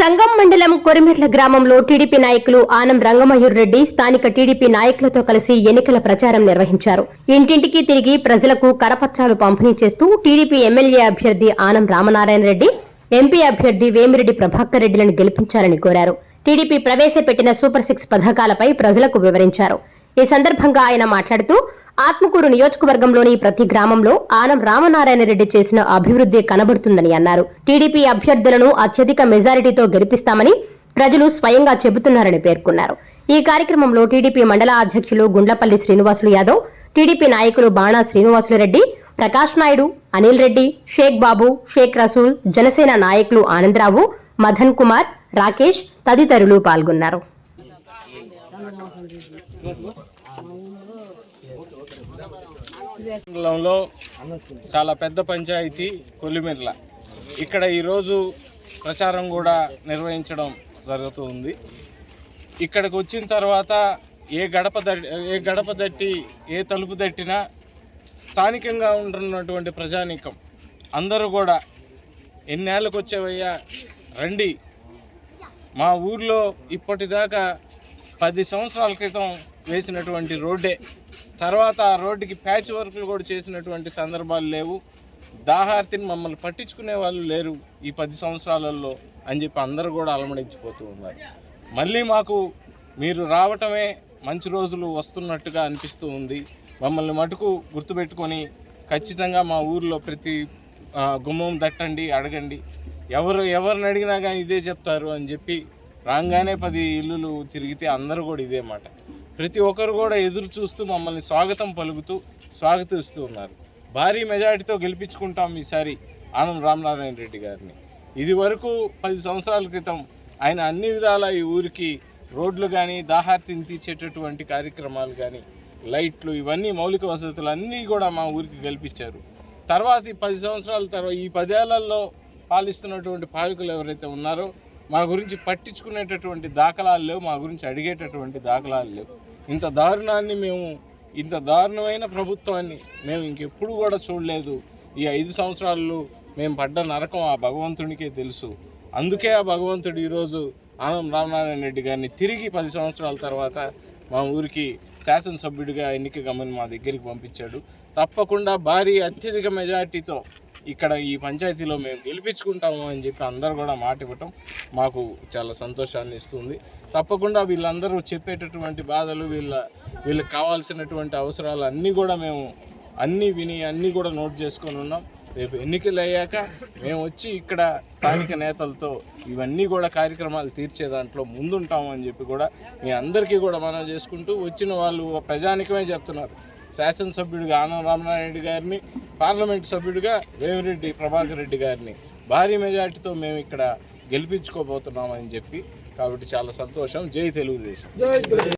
సంగం మండలం కొరిమెట్ల గ్రామంలో టీడీపీ నాయకులు ఆనం రంగమయూర్ రెడ్డి స్థానిక టీడీపీ నాయకులతో కలిసి ఎన్నికల ప్రచారం నిర్వహించారు. ఇంటింటికి తిరిగి ప్రజలకు కరపత్రాలు పంపిణీ చేస్తూ టీడీపీ ఎమ్మెల్యే అభ్యర్థి ఆనం రామనారాయణ రెడ్డి ఎంపీ అభ్యర్థి వేమిరెడ్డి ప్రభాకర్ రెడ్డిలను గెలిపించాలని కోరారు. టీడీపీ ప్రవేశపెట్టిన సూపర్ సిక్స్ పథకాలపై ప్రజలకు వివరించారు. ఈ సందర్భంగా ఆయన మాట్లాడుతూ ఆత్మకూరు నియోజకవర్గంలోని ప్రతి గ్రామంలో ఆనం రామనారాయణ రెడ్డి చేసిన అభివృద్ధి కనబడుతుందని అన్నారు. టీడీపీ అభ్యర్థులను అత్యధిక మెజారిటీతో గెలిపిస్తామని ప్రజలు స్వయంగా చెబుతున్నారని పేర్కొన్నారు. ఈ కార్యక్రమంలో టీడీపీ మండల అధ్యక్షులు గుండ్లపల్లి శ్రీనివాసులు యాదవ్ టీడీపీ నాయకులు బాణా శ్రీనివాసులు రెడ్డి ప్రకాష్ నాయుడు అనిల్ రెడ్డి షేక్ బాబు షేక్ రసూల్ జనసేన నాయకులు ఆనందరావు మదన్ కుమార్ రాకేష్ తదితరులు పాల్గొన్నారు. మండలంలో చాలా పెద్ద పంచాయతీ కొల్లిమెర్ల ఇక్కడ ఈరోజు ప్రచారం కూడా నిర్వహించడం జరుగుతూ ఉంది ఇక్కడికి వచ్చిన తర్వాత ఏ గడప ఏ గడప దట్టి ఏ తలుపు దట్టినా స్థానికంగా ఉంటున్నటువంటి ప్రజానీకం. అందరూ కూడా ఎన్నేళ్ళకు వచ్చేవయ్యా రండి. మా ఊర్లో ఇప్పటిదాకా పది సంవత్సరాల క్రితం వేసినటువంటి రోడ్డే. తర్వాత ఆ రోడ్డుకి ప్యాచ్ వర్క్లు కూడా చేసినటువంటి సందర్భాలు లేవు. దాహార్తిని మమ్మల్ని పట్టించుకునే వాళ్ళు లేరు ఈ పది సంవత్సరాలలో అని చెప్పి అందరూ కూడా అలమడించిపోతూ ఉన్నారు. మళ్ళీ మాకు మీరు రావటమే మంచి రోజులు వస్తున్నట్టుగా అనిపిస్తూ ఉంది. మమ్మల్ని మటుకు గుర్తుపెట్టుకొని ఖచ్చితంగా మా ఊర్లో ప్రతి గుమ్మం దట్టండి అడగండి. ఎవరు ఎవరిని అడిగినా కానీ ఇదే చెప్తారు అని చెప్పి రాగానే పది ఇల్లులు తిరిగితే అందరూ కూడా ఇదే మాట. ప్రతి ఒక్కరు కూడా ఎదురు చూస్తూ మమ్మల్ని స్వాగతం పలుకుతూ స్వాగతిస్తూ ఉన్నారు. భారీ మెజారిటీతో గెలిపించుకుంటాం ఈసారి ఆనం రామనారాయణ రెడ్డి గారిని. ఇది వరకు పది సంవత్సరాల క్రితం ఆయన అన్ని విధాల ఈ ఊరికి రోడ్లు కానీ దాహార్తిని తీర్చేటటువంటి కార్యక్రమాలు కానీ లైట్లు ఇవన్నీ మౌలిక వసతులు అన్నీ కూడా మా ఊరికి కల్పించారు తర్వాత ఈ పది సంవత్సరాల తర్వాత ఈ పదేళ్ళలో పాలిస్తున్నటువంటి పాలకులు ఎవరైతే ఉన్నారో మా గురించి పట్టించుకునేటటువంటి దాఖలాలు లేవు మా గురించి అడిగేటటువంటి దాఖలాలు లేవు. ఇంత దారుణాన్ని మేము ఇంత దారుణమైన ప్రభుత్వాన్ని మేము ఇంకెప్పుడు కూడా చూడలేదు. ఈ ఐదు సంవత్సరాలు మేము పడ్డ నరకం ఆ భగవంతునికే తెలుసు. అందుకే ఆ భగవంతుడు ఈరోజు ఆనం రామనారాయణ రెడ్డి గారిని తిరిగి పది సంవత్సరాల తర్వాత మా ఊరికి శాసనసభ్యుడిగా ఎన్నిక గమని మా దగ్గరికి పంపించాడు. తప్పకుండా భారీ అత్యధిక మెజార్టీతో ఇక్కడ ఈ పంచాయతీలో మేము గెలిపించుకుంటాము అని చెప్పి అందరూ కూడా మాట ఇవ్వటం మాకు చాలా సంతోషాన్ని ఇస్తుంది. తప్పకుండా వీళ్ళందరూ చెప్పేటటువంటి బాధలు వీళ్ళ వీళ్ళకి కావాల్సినటువంటి అవసరాలు అన్నీ కూడా మేము అన్నీ విని అన్నీ కూడా నోట్ చేసుకొని ఉన్నాం. రేపు ఎన్నికలు అయ్యాక మేము వచ్చి ఇక్కడ స్థానిక నేతలతో ఇవన్నీ కూడా కార్యక్రమాలు తీర్చే దాంట్లో ముందుంటాము అని చెప్పి కూడా మీ అందరికీ కూడా మనం చేసుకుంటూ వచ్చిన వాళ్ళు ప్రజానికమే చెప్తున్నారు. శాసనసభ్యుడిగా ఆనంద రామనారాయణ రెడ్డి గారిని పార్లమెంట్ సభ్యుడిగా వేమిరెడ్డి ప్రభాకర్ రెడ్డి గారిని భారీ మెజార్టీతో మేము ఇక్కడ గెలిపించుకోబోతున్నామని చెప్పి కాబట్టి చాలా సంతోషం. జై తెలుగుదేశం.